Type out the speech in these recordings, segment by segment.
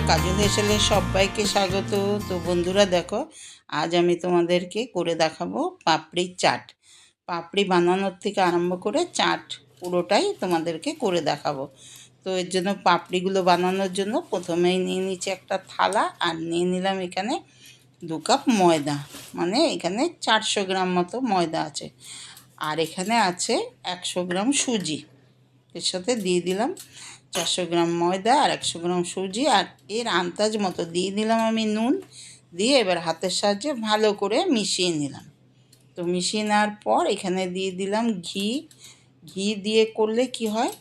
বন্ধুরা কাজল হেসেলে সবাইকে স্বাগত। তো বন্ধুরা দেখো, আজ আমি তোমাদেরকে করে দেখাবো পাপড়ির চাট। পাপড়ি বানানোর থেকে আরম্ভ করে চাট পুরোটাই তোমাদেরকে করে দেখাবো। তো এর জন্য পাপড়িগুলো বানানোর জন্য প্রথমেই নিয়ে নিচ্ছি একটা থালা আর নিয়ে নিলাম এখানে দু কাপ ময়দা। মানে এখানে চারশো গ্রাম মতো ময়দা আছে। আর এখানে আছে একশো গ্রাম সুজি। এর সাথে দিয়ে দিলাম চারশো গ্রাম ময়দা আর একশো গ্রাম সুজি আর এর আন্দাজ মতো দিয়ে দিলাম আমি নুন। দিয়ে এবার হাতের সাহায্যে ভালো করে মিশিয়ে নিলাম। তো মিশিয়ে নেওয়ার পর এখানে দিয়ে দিলাম ঘি। ঘি দিয়ে করলে কি হয়?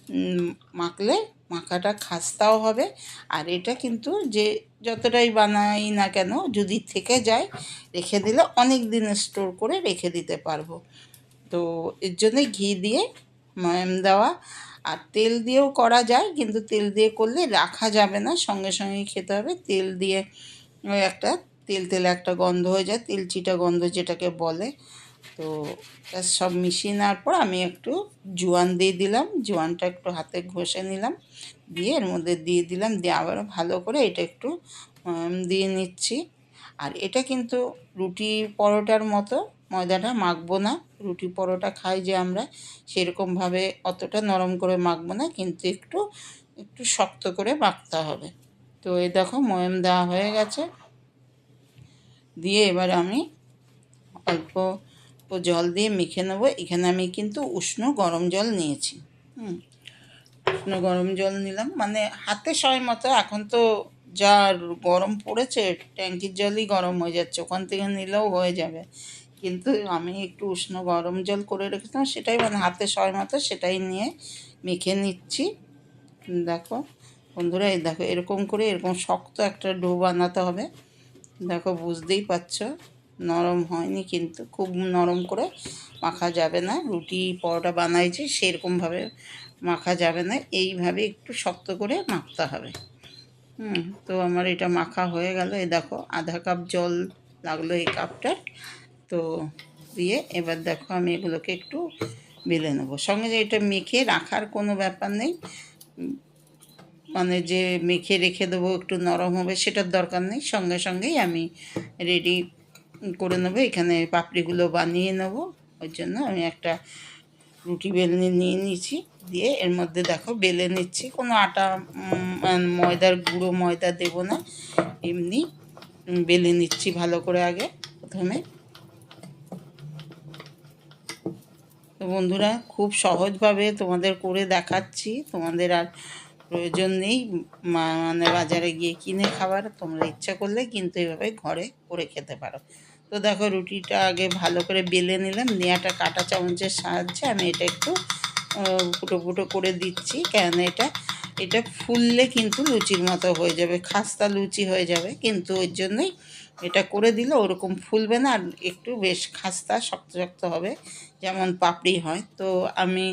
মাখলে মাখাটা খাস্তাও হবে। আর এটা কিন্তু যে যতটাই বানাই না কেন, যদি থেকে যায়, রেখে দিলে অনেক দিন স্টোর করে রেখে দিতে পারব। তো এর জন্যে ঘি দিয়ে ময়াম দেওয়া আর তেল দিয়েও করা যায়, কিন্তু তেল দিয়ে করলে রাখা যাবে না। সঙ্গে সঙ্গে খেতে হবে। তেল দিয়ে একটা তেল, তেলে একটা গন্ধ হয়ে যায়, তেল চিটা গন্ধ যেটাকে বলে। তো সব মিশিয়ে নেওয়ার পর আমি একটু জোয়ান দিয়ে দিলাম। জোয়ানটা একটু হাতে ঘষে নিলাম। দিয়ে এর মধ্যে দিয়ে দিলাম। দিয়ে আবারও ভালো করে এটা একটু দিয়ে নিচ্ছি। আর এটা কিন্তু রুটি পরোটার মতো, ময়দাটা মাখবো না। রুটি পরোটা খাই যে আমরা, সেরকমভাবে অতটা নরম করে মাখবো না, কিন্তু একটু একটু শক্ত করে মাখতে হবে। তো এই দেখো ময়ম দেওয়া হয়ে গেছে। দিয়ে এবার আমি অল্প জল দিয়ে মেখে নেব। এখানে আমি কিন্তু উষ্ণ গরম জল নিয়েছি। হুম, উষ্ণ গরম জল নিলাম। মানে হাতে সময় মতো, এখন তো যা গরম পড়েছে, ট্যাঙ্কির জলই গরম হয়ে যাচ্ছে, ওখান থেকে নিলেও হয়ে যাবে। কিন্তু আমি একটু উষ্ণ গরম জল করে রেখেছিলাম, সেটাই মানে হাতে সময় মতো সেটাই নিয়ে মেখে নিচ্ছি। দেখো বন্ধুরা, এই দেখো এরকম করে, এরকম শক্ত একটা ডো বানাতে হবে। দেখো বুঝতেই পারছ, নরম হয়নি কিন্তু, খুব নরম করে মাখা যাবে না। রুটি, পরোটা বানাইছি, সেরকমভাবে মাখা যাবে না। এইভাবে একটু শক্ত করে মাখতে হবে। হুম, তো আমার এটা মাখা হয়ে গেল। এই দেখো, আধা কাপ জল লাগল এই কাপটার তো দিয়ে এবার দেখো আমি এগুলোকে একটু বেলে নেব। সঙ্গে যে এটা মেখে রাখার কোনো ব্যাপার নেই। মানে যে মেখে রেখে দেবো একটু নরম হবে সেটার দরকার নেই। সঙ্গে সঙ্গেই আমি রেডি করে নেব। এখানে পাপড়িগুলো বানিয়ে নেব। ওই জন্য আমি একটা রুটি বেলনি নিয়ে নিয়েছি। দিয়ে এর মধ্যে দেখো বেলে নিচ্ছি। কোনো আটা ময়দার গুঁড়ো ময়দা দেব না। এমনি বেলে নিচ্ছি ভালো করে আগে প্রথমে। বন্ধুরা, খুব সহজভাবে তোমাদের করে দেখাচ্ছি। তোমাদের আর প্রয়োজন নেই মানে বাজারে গিয়ে কিনে খাবার। তোমরা ইচ্ছা করলে কিন্তু এভাবে ঘরে করে খেতে পারো। তো দেখো, রুটিটা আগে ভালো করে বেলে নিলাম। নেওয়াটা কাটা চামচের সাহায্যে আমি এটা একটু ফুটো ফুটো করে দিচ্ছি। কেন এটা এটা ফুললে কিন্তু লুচির মতো হয়ে যাবে, খাস্তা লুচি হয়ে যাবে, কিন্তু ওই জন্যই এটা করে দিলে ওরকম ফুলবে না আর একটু বেশ খাস্তা শক্ত শক্ত হবে, যেমন পাপড়ি হয়। তো আমি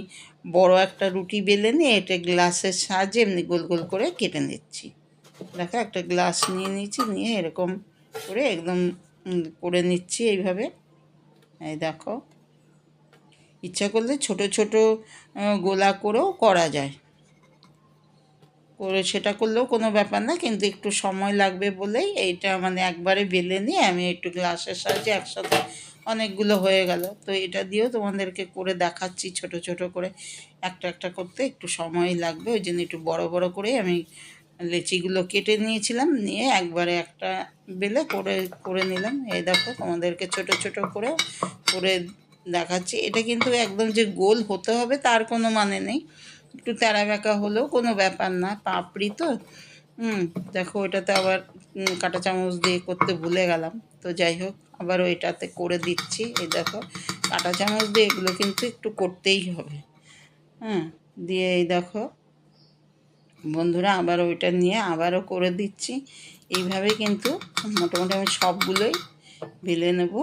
বড় একটা রুটি বেলে নিয়ে এটা গ্লাসের সাহায্যে এমনি গোল গোল করে কেটে নিচ্ছি। দেখো একটা গ্লাস নিয়ে নিচ্ছি নিয়ে এরকম করে একদম করে নিচ্ছি এইভাবে। এই দেখো, ইচ্ছা করলে ছোট ছোট গোলা করেও করা যায়। করে সেটা করলেও কোনো ব্যাপার না, কিন্তু একটু সময় লাগবে বলেই এইটা মানে একবারে বেলে নিয়ে আমি একটু গ্লাসের সাহায্যে একসাথে অনেকগুলো হয়ে গেল। তো এটা দিয়েও তোমাদেরকে করে দেখাচ্ছি ছোট ছোট করে। একটা একটা করতে একটু সময় লাগবে, ওই জন্য একটু বড় বড় করে আমি লেচিগুলো কেটে নিয়েছিলাম, নিয়ে একবারে একটা বেলে করে করে নিলাম। এই দেখো তোমাদেরকে ছোট ছোট করে করে দেখাচ্ছি। এটা কিন্তু একদম যে গোল হতে হবে তার কোনো মানে নেই। একটু তেরা বেঁকা হলেও কোনো ব্যাপার না, পাপড়ি তো। হুম, দেখো ওইটাতে আবার কাঁটা চামচ দিয়ে করতে ভুলে গেলাম। তো যাই হোক, আবার ওইটাতে করে দিচ্ছি। এই দেখো, কাঁটা চামচ দিয়ে এগুলো কিন্তু একটু করতেই হবে। হ্যাঁ দিয়ে এই দেখো, বন্ধুরা আবার ওইটা নিয়ে আবারও করে দিচ্ছি। এইভাবে কিন্তু মোটামুটি আমি সবগুলোই বেলে নেব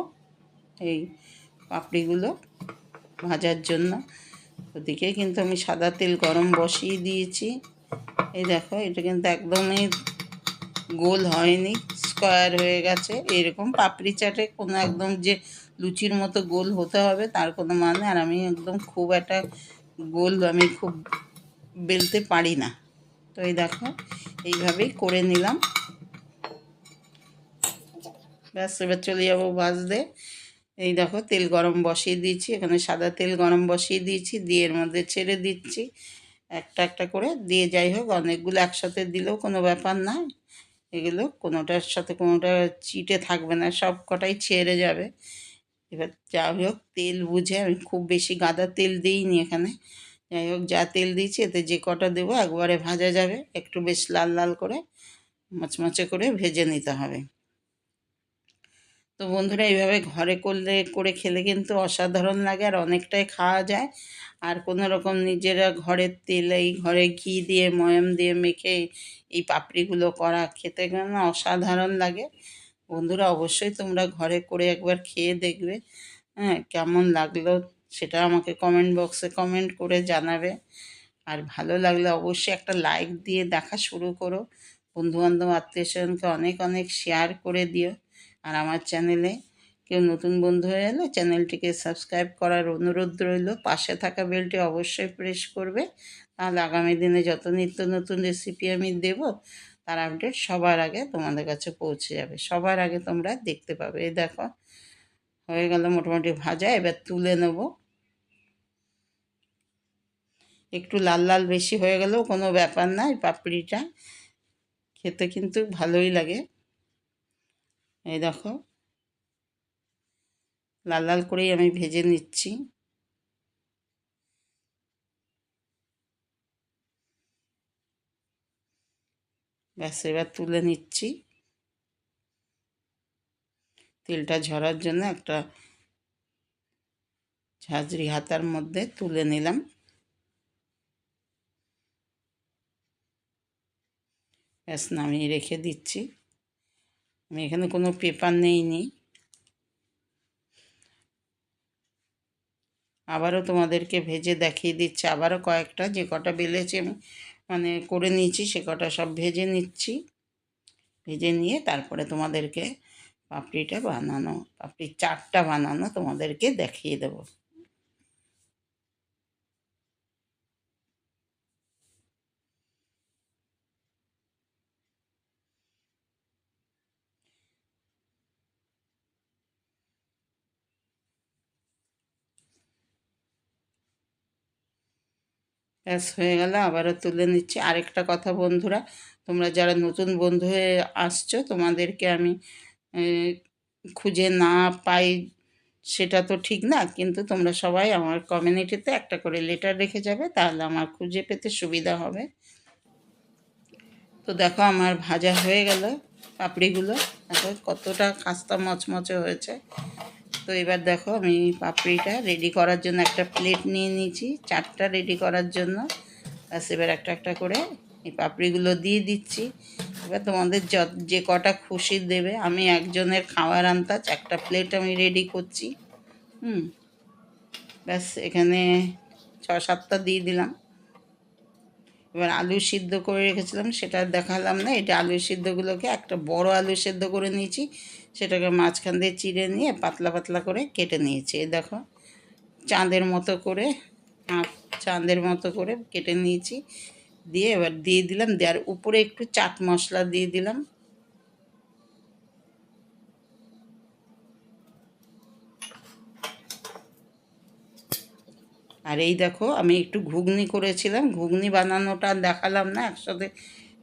এই পাপড়িগুলো ভাজার জন্য। ওদিকে কিন্তু আমি সাদা তেল গরম বসিয়ে দিয়েছি। এই দেখো, এটা কিন্তু একদমই গোল হয়নি, স্কোয়ার হয়ে গেছে। এরকম পাপড়ি চাটে কোনো একদম যে লুচির মতো গোল হতে হবে তার কোনো মানে আর আমি একদম খুব একটা গোল, আমি খুব বেলতে পারি না। তো এই দেখো, এইভাবেই করে নিলাম। ব্যাস, এবার চলে যাব ভাজতে এই দেখো তেল গরম বসিয়ে দিয়েছি, এখানে সাদা তেল গরম বসিয়ে দিয়েছি, দিয়ে এর মধ্যে ছেড়ে দিচ্ছি। একটা একটা করে দিয়ে যাই হোক, অনেকগুলো একসাথে দিলেও কোনো ব্যাপার না। এগুলো কোনোটার সাথে কোনোটা চিটে থাকবে না, সব কটাই ছেড়ে যাবে। এবার যাই হোক, তেল বুঝে আমি খুব বেশি গাদা তেল দিইনি এখানে। যাই হোক, যা তেল দিয়েছি, এতে যে কটা দেবো একবারে ভাজা যাবে। একটু বেশ লাল লাল করে মচমচে করে ভেজে নিতে হবে। তো বন্ধুরা এইভাবে ঘরে করলে, করে খেলে কিন্তু অসাধারণ লাগে আর অনেকটাই খাওয়া যায়। আর কোনো রকম নিজেরা ঘরের তেল, এই ঘরে ঘি দিয়ে, ময়ম দিয়ে মেখে এই পাপড়িগুলো করা খেতে কেন অসাধারণ লাগে। বন্ধুরা অবশ্যই তোমরা ঘরে করে একবার খেয়ে দেখবে। হ্যাঁ কেমন লাগল সেটা আমাকে কমেন্ট বক্সে কমেন্ট করে জানাবে। আর ভালো লাগলে অবশ্যই একটা লাইক দিয়ে দেখা শুরু করো। বন্ধুবান্ধব আত্মীয় স্বজনকে অনেক অনেক শেয়ার করে দিও। আর আমার চ্যানেলে কেউ নতুন বন্ধু হয়ে এলে চ্যানেলটিকে সাবস্ক্রাইব করার অনুরোধ রইল। পাশে থাকা বেলটি অবশ্যই প্রেস করবে। তাহলে আগামী দিনে যত নিত্য নতুন রেসিপি আমি দেব, তার আপডেট সবার আগে তোমাদের কাছে পৌঁছে যাবে। সবার আগে তোমরা দেখতে পাবে। এই দেখো, হয়ে গেল মোটামুটি ভাজা। এবার তুলে নেব। একটু লাল লাল বেশি হয়ে গেলেও কোনো ব্যাপার না এই পাপড়িটা খেতে কিন্তু ভালোই লাগে। এই দেখো। লাল লাল করেই আমি ভেজে নিচ্ছি। ব্যাস, এবার তুলে নিচ্ছি। তেলটা ঝরার জন্য একটা ঝাঁঝরি হাতার মধ্যে তুলে নিলাম। ব্যাস, নামিয়ে রেখে দিচ্ছি। আমি এখানে কোনো পেপার নেইনি। আবারও তোমাদেরকে ভেজে দেখিয়ে দিচ্ছি। আবারও কয়েকটা, যে কটা বেলেছি আমি মানে করে নিয়েছি, সে কটা সব ভেজে নিচ্ছি। ভেজে নিয়ে তারপরে তোমাদেরকে পাপড়িটা বানানো, পাপড়ির চাটটা বানানো তোমাদেরকে দেখিয়ে দেবো। ব্যাস হয়ে গেল, আবারও তুলে নিচ্ছি। আরেকটা কথা বন্ধুরা, তোমরা যারা নতুন বন্ধু হয়ে আসছো, তোমাদেরকে আমি খুঁজে না পাই সেটা তো ঠিক না, কিন্তু তোমরা সবাই আমার কমিউনিটিতে একটা করে লেটার রেখে যাবে, তাহলে আমার খুঁজে পেতে সুবিধা হবে। তো দেখো আমার ভাজা হয়ে গেল পাপড়িগুলো, দেখো কতটা খাস্তা মচমচে হয়েছে। তো এবার দেখো আমি পাপড়িটা রেডি করার জন্য একটা প্লেট নিয়ে নিয়েছি, চারটা রেডি করার জন্য। ব্যাস, এবার একটা একটা করে এই পাপড়িগুলো দিয়ে দিচ্ছি। এবার তোমাদের যত, যে কটা খুশি দেবে, আমি একজনের খাওয়ার আনতাজ একটা প্লেট আমি রেডি করছি। হুম, ব্যাস, এখানে ছ সাতটা দিয়ে দিলাম। এবার আলু সিদ্ধ করে রেখেছিলাম, সেটা দেখালাম না। এটা আলু সিদ্ধগুলোকে একটা বড় আলু সেদ্ধ করে নিয়েছি, সেটাকে মাঝখান দিয়ে চিড়ে নিয়ে পাতলা পাতলা করে কেটে নিয়েছি। এই দেখো, চাঁদের মতো করে চাঁদের মতো করে কেটে নিয়েছি। দিয়ে এবার দিয়ে দিলাম দেওয়ার উপরে একটু চাট মশলা দিয়ে দিলাম। আর এই দেখো, আমি একটু ঘুগনি করেছিলাম। ঘুগনি বানানোটা দেখালাম না, একসাথে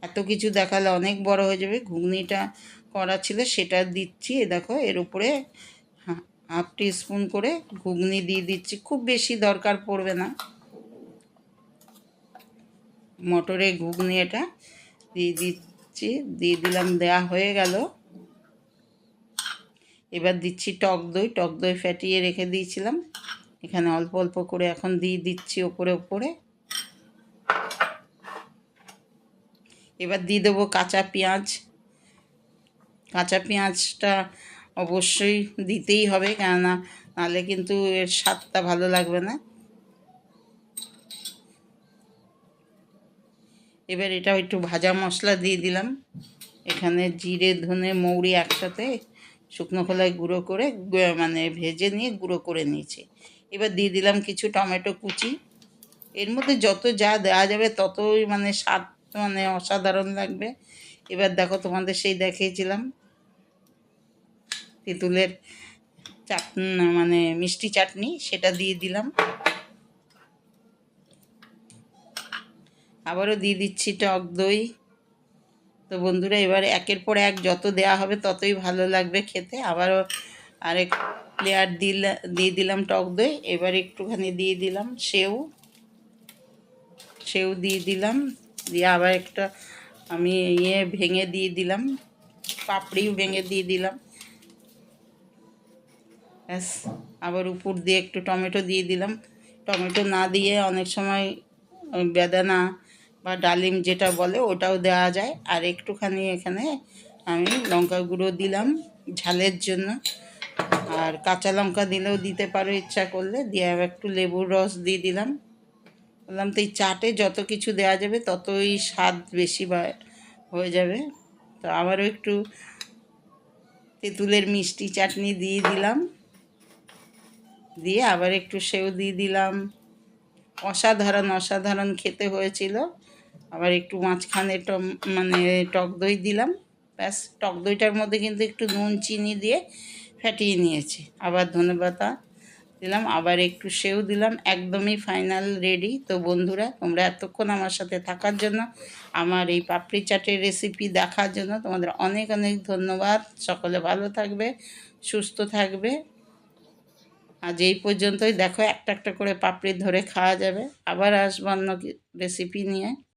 এত কিছু দেখালে অনেক বড় হয়ে যাবে। ঘুগনিটা করা ছিল, সেটা দিচ্ছি। এ দেখো, এর উপরে হাফ স্পুন করে ঘুগনি দিয়ে দিচ্ছি। খুব বেশি দরকার পড়বে না। মটরের ঘুগনি এটা দিয়ে দিচ্ছি, দিয়ে দিলাম, দেয়া হয়ে গেল। এবার দিচ্ছি টক দই। টক দই ফ্যাটিয়ে রেখে দিয়েছিলাম। এখানে অল্প অল্প করে এখন দিয়ে দিচ্ছি ওপরে ওপরে। এবার দিয়ে দেবো কাঁচা পেঁয়াজ। কাঁচা পেঁয়াজটা অবশ্যই দিতেই হবে, কেননা নাহলে কিন্তু এর স্বাদটা ভালো লাগবে না। এবার এটা একটু ভাজা মশলা দিয়ে দিলাম। এখানে জিরে, ধনে, মৌরি একসাথে শুকনো খোলায় গুঁড়ো করে মানে ভেজে নিয়ে গুঁড়ো করে নিয়েছি। এবার দিয়ে দিলাম কিছু টমেটো কুচি। এর মধ্যে যত যা দেওয়া যাবে ততই মানে স্বাদ মানে অসাধারণ লাগবে। এবার দেখো তোমাদের সেই দেখিয়েছিলাম। তেঁতুলের চাট মানে মিষ্টি চাটনি, সেটা দিয়ে দিলাম। আবারও দিয়ে দিচ্ছি টক দই। তো বন্ধুরা, এবার একের পর এক যত দেয়া হবে ততই ভালো লাগবে খেতে। আবারও আরেক লেয়ার দিলা, দিয়ে দিলাম টক দই, এবার একটুখানি দিয়ে দিলাম সেও। সেও দিয়ে দিলাম, দিয়ে আবার একটা আমি ইয়ে ভেঙে দিয়ে দিলাম, পাপড়িও ভেঙে দিয়ে দিলাম। ব্যাস, আবার উপর দিয়ে একটু টমেটো দিয়ে দিলাম। টমেটো না দিয়ে অনেক সময় বেদানা বা ডালিম যেটা বলে ওটাও দেওয়া যায়। আর একটুখানি এখানে আমি লঙ্কা গুঁড়ো দিলাম ঝালের জন্য। আর কাঁচা লঙ্কা দিলেও দিতে পারো, ইচ্ছা করলে। দিয়ে একটু লেবুর রস দিয়ে দিলাম। বললাম, তো এই চাটে যত কিছু দেওয়া যাবে, ততই স্বাদ বেশি হয়ে যাবে। তো আবারও একটু তেঁতুলের মিষ্টি চাটনি দিয়ে দিলাম। দিয়ে আবার একটু সেও দিয়ে দিলাম। অসাধারণ অসাধারণ খেতে হয়েছিল। আবার একটু মাঝখানে মানে টক দই দিলাম। ব্যাস, টক দইটার মধ্যে কিন্তু একটু নুন, চিনি দিয়ে ফ্যাটিয়ে নিয়েছি। আবার ধনেপাতা দিলাম। আবার একটু সেও দিলাম। একদমই ফাইনাল রেডি তো বন্ধুরা, তোমরা এতক্ষণ আমার সাথে থাকার জন্য, আমার এই পাপড়ি চাটের রেসিপি দেখার জন্য তোমাদের অনেক অনেক ধন্যবাদ। সকলে ভালো থাকবে, সুস্থ থাকবে। আজ এই পর্যন্তই। দেখো, একটা একটা করে পাপড়ি ধরে খাওয়া যাবে। আবার আসব অন্য রেসিপি নিয়ে।